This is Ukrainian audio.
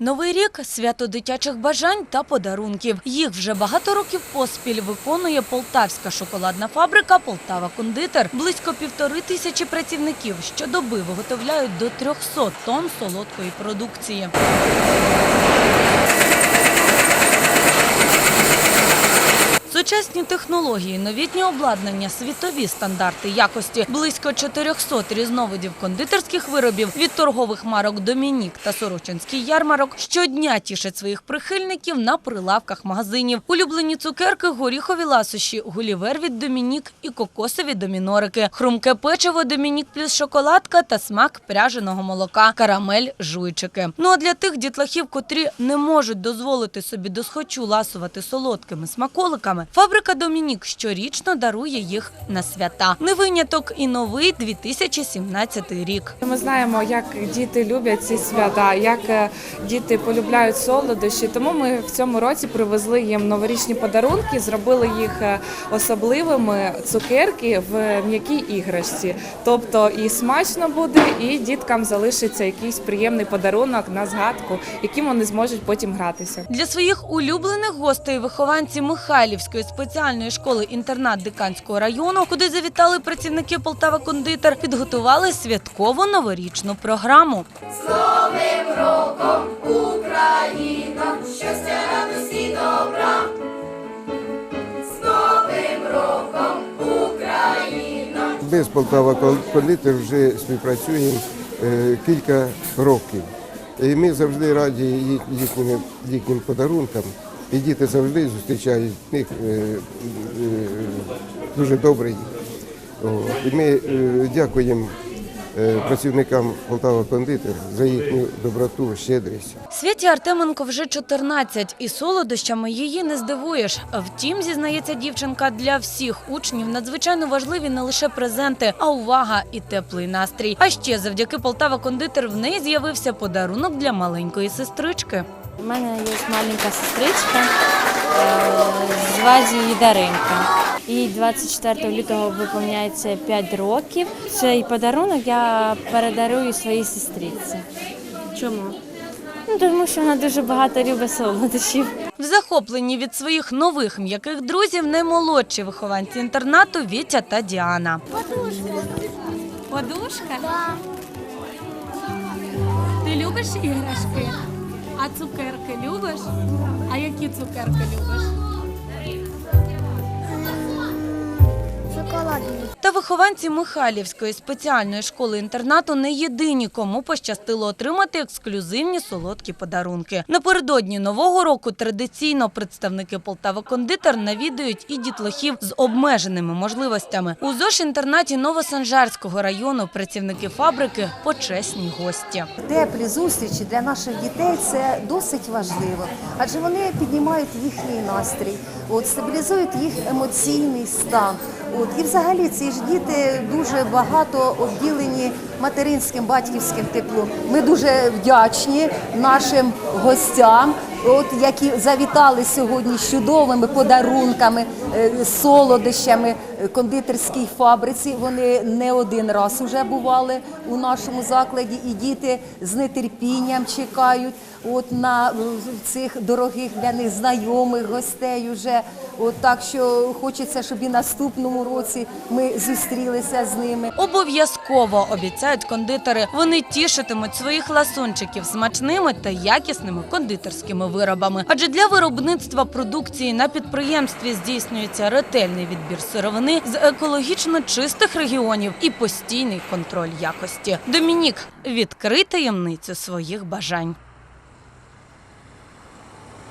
Новий рік свято дитячих бажань та подарунків. Їх вже багато років поспіль виконує полтавська шоколадна фабрика Полтава Кондитер. Близько півтори тисячі працівників щодоби виготовляють до 300 тонн солодкої продукції. Сучасні технології, новітнє обладнання, світові стандарти якості, близько 400 різновидів кондитерських виробів від торгових марок Домінік та Сорочинський ярмарок щодня тішать своїх прихильників на прилавках магазинів. Улюблені цукерки, горіхові ласощі, гулівер від Домінік і кокосові домінорики, хрумке печиво Домінік плюс шоколадка та смак пряженого молока, карамель, жуйчики. Ну а для тих дітлахів, котрі не можуть дозволити собі досхочу ласувати солодкими смаколиками, фабрика Домінік щорічно дарує їх на свята. Не виняток і новий 2017 рік. Ми знаємо, як діти люблять ці свята, як е, діти полюбляють солодощі. Тому ми в цьому році привезли їм новорічні подарунки, зробили їх е, особливими цукерки в м'якій іграшці. Тобто і смачно буде, і діткам залишиться якийсь приємний подарунок на згадку, яким вони зможуть потім гратися. Для своїх улюблених гостей вихованці Михайлівської спеціальної школи інтернат Диканського району, куди завітали працівники Полтава Кондитер, підготували святкову новорічну програму. Ми з Полтава Кондитер вже співпрацюємо е, кілька років. І ми завжди раді їхнім, їхнім подарункам. І діти завжди зустрічають них е, е, дуже добре. О, І ми е, дякуємо працівникам Полтава Кондитер за їхню доброту, щедрість. Світі Артеменко вже 14, і солодощами її не здивуєш. Втім, зізнається дівчинка, для всіх учнів надзвичайно важливі не лише презенти, а увага і теплий настрій. А ще завдяки Полтава Кондитер в неї з'явився подарунок для маленької сестрички. У мене є маленька сестричка, е, звати її Даринка. Їй 24 лютого виповняється 5 років. Цей подарунок я передарую своїй сестричці. Чому? Ну, тому що вона дуже багато любить солодощів. В захопленні від своїх нових м'яких друзів наймолодші вихованці інтернату Вітя та Діана. Подушка? Ти любиш іграшки? А цукерки любиш? А які цукерки любиш? Та вихованці Михайлівської спеціальної школи інтернату не єдині, кому пощастило отримати ексклюзивні солодкі подарунки. Напередодні нового року традиційно представники Полтава Кондитер навідують і дітлахів з обмеженими можливостями. У ЗОШ інтернаті Новосанжарського району працівники фабрики почесні гості. Теплі зустрічі для наших дітей це досить важливо, адже вони піднімають їхній настрій, стабілізують їх емоційний стан. І взагалі ці ж діти дуже багато обділені материнським батьківським теплом. Ми дуже вдячні нашим гостям, от які завітали сьогодні з чудовими подарунками, е, солодощами е, кондитерській фабриці. Вони не один раз вже бували у нашому закладі, і діти з нетерпінням чекають от на е, цих дорогих для них знайомих гостей. Уже от так що хочеться, щоб і наступному році ми зустрілися з ними. Обов'язково обіцяють кондитери. Вони тішитимуть своїх ласунчиків смачними та якісними кондитерськими виробами. Адже для виробництва продукції на підприємстві здійснюється ретельний відбір сировини з екологічно чистих регіонів і постійний контроль якості. Домінік відкрий таємницю своїх бажань.